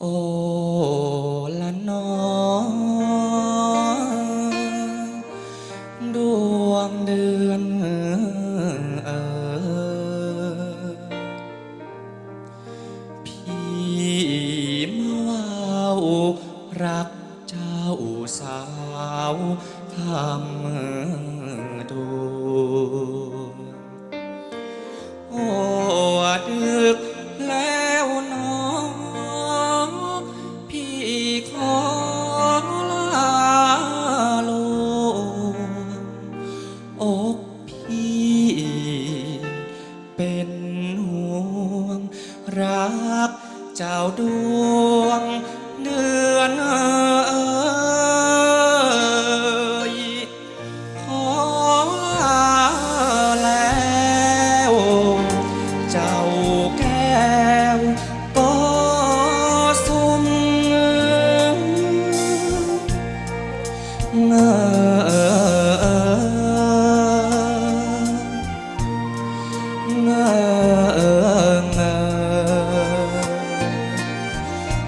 เสาวทำดูโอ้ดึกแล้วน้องพี่ขอลาลวงอกพี่เป็นห่วงรักเจ้าดวงเดือน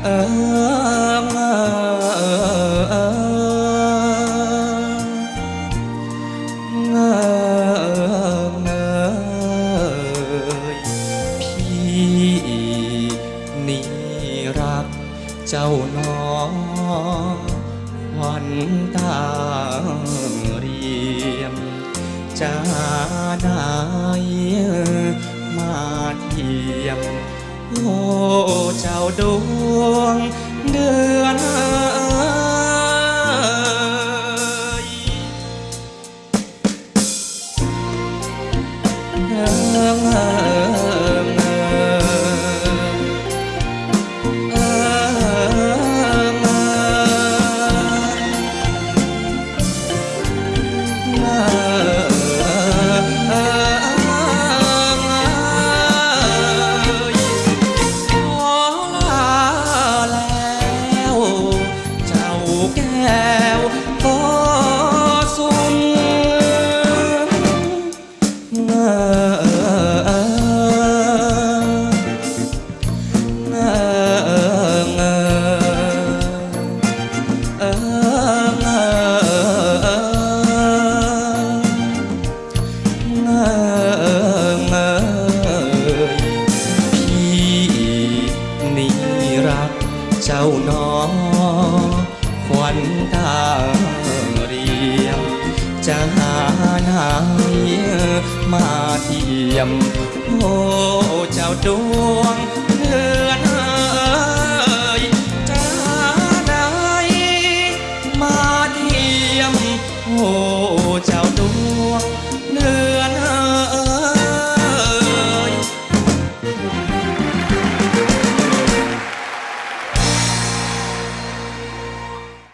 เออเอเงอเงยพี่นี่รักเจ้าน้องวันตาเรียมจะหาได้มาเทียม โอ้เจ้าดวงเดือน เจ้าหนอควันตาเรียม จะหาไหนมาเทียม โอ้เจ้าดวงเดือนเอ้ยจะหาไายมาเทียม โอ้เจ้าดวง